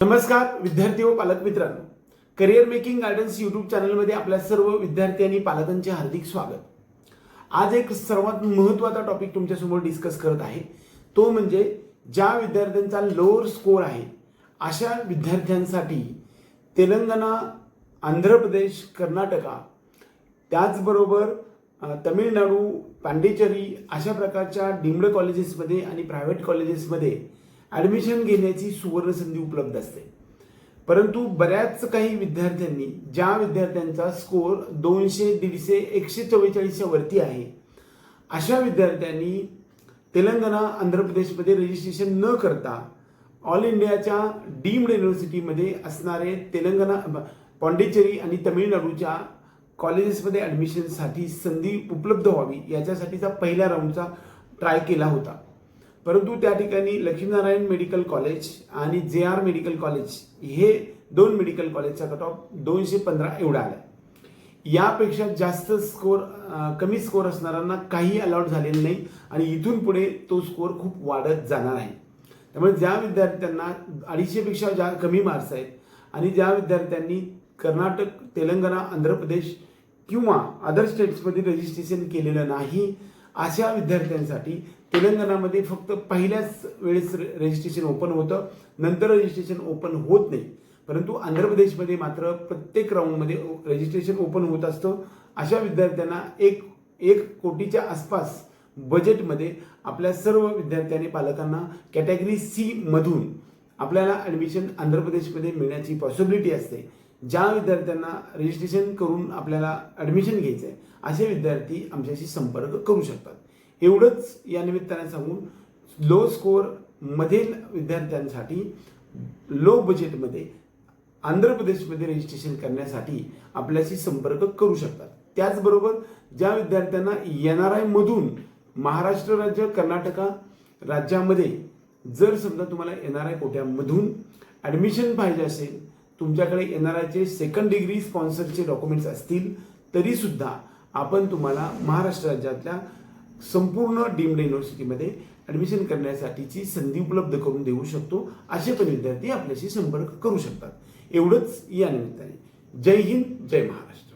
नमस्कार विद्यार्थी व पालक मित्रांनो. करिअर मेकिंग गायडन्स युट्यूब चॅनलमध्ये आपल्या सर्व विद्यार्थी आणि पालकांचे हार्दिक स्वागत. आज एक सर्वात महत्त्वाचा टॉपिक तुमच्यासमोर डिस्कस करत आहे. तो म्हणजे ज्या विद्यार्थ्यांचा लोअर स्कोर आहे अशा विद्यार्थ्यांसाठी तेलंगणा आंध्र प्रदेश कर्नाटका त्याचबरोबर तमिळनाडू पांडिचेरी अशा प्रकारच्या डिम्ड कॉलेजेसमध्ये आणि प्रायव्हेट कॉलेजेसमध्ये ॲडमिशन घेण्याची सुवर्ण संधी उपलब्ध असते. परंतु बऱ्याच काही विद्यार्थ्यांनी ज्या विद्यार्थ्यांचा स्कोअर दोनशे दीडशे एकशे चव्वेचाळीसच्या वरती आहे अशा विद्यार्थ्यांनी तेलंगणा आंध्र प्रदेशमध्ये रजिस्ट्रेशन न करता ऑल इंडियाच्या डीम्ड युनिव्हर्सिटीमध्ये असणारे तेलंगणा पॉंडिचेरी आणि तमिळनाडूच्या कॉलेजेसमध्ये ॲडमिशनसाठी संधी उपलब्ध व्हावी याच्यासाठीचा पहिल्या राऊंडचा ट्राय केला होता. परंतु त्या ठिकाणी लक्ष्मीनारायण मेडिकल कॉलेज आणि जे आर मेडिकल कॉलेज हे दोन मेडिकल कॉलेजचा कट ऑफ दोनशे पंधरा एवढा आला यापेक्षा जास्त स्कोर कमी स्कोर असणाऱ्यांना काही अलाउड झालेलं नाही आणि इथून पुढे तो स्कोर खूप वाढत जाणार आहे. त्यामुळे ज्या विद्यार्थ्यांना अडीचशेपेक्षा जा कमी मार्क्स आहेत आणि ज्या विद्यार्थ्यांनी कर्नाटक तेलंगणा आंध्र प्रदेश किंवा अदर स्टेट्समध्ये रजिस्ट्रेशन केलेलं नाही अशा विद्यार्थ्यांसाठी तेलंगणामध्ये फक्त पहिल्याच वेळेस रजिस्ट्रेशन ओपन होतं. नंतर रजिस्ट्रेशन ओपन होत नाही. परंतु आंध्र प्रदेशमध्ये मात्र प्रत्येक राऊंडमध्ये रजिस्ट्रेशन ओपन होत असतं. अशा विद्यार्थ्यांना एक एक कोटीच्या आसपास बजेटमध्ये आपल्या सर्व विद्यार्थ्यांनी पालकांना कॅटेगरी सीमधून आपल्याला ॲडमिशन आंध्र प्रदेशमध्ये मिळण्याची पॉसिबिलिटी असते. ज्या विद्यार्थ्यांना रजिस्ट्रेशन करून आपल्याला ॲडमिशन घ्यायचं आहे असे विद्यार्थी आमच्याशी संपर्क करू शकतात. एवढंच या निमित्ताने सांगून लो स्कोअर मधील विद्यार्थ्यांसाठी लो बजेटमध्ये आंध्र प्रदेशमध्ये रजिस्ट्रेशन करण्यासाठी आपल्याशी संपर्क करू शकतात. त्याचबरोबर ज्या विद्यार्थ्यांना एन आर आयमधून महाराष्ट्र राज्य कर्नाटका राज्यामध्ये जर समजा तुम्हाला एन आर आय कोट्यामधून ॲडमिशन पाहिजे असेल तुमच्याकडे एन आर आयचे सेकंड डिग्री स्पॉन्सरचे डॉक्युमेंट्स असतील तरीसुद्धा आपण तुम्हाला महाराष्ट्र राज्यातल्या संपूर्ण डीम्ड युनिव्हर्सिटीमध्ये ॲडमिशन करण्यासाठीची संधी उपलब्ध करून देऊ शकतो असे पण विद्यार्थी आपल्याशी संपर्क करू शकतात. एवढंच या निमित्ताने. जय हिंद जय महाराष्ट्र.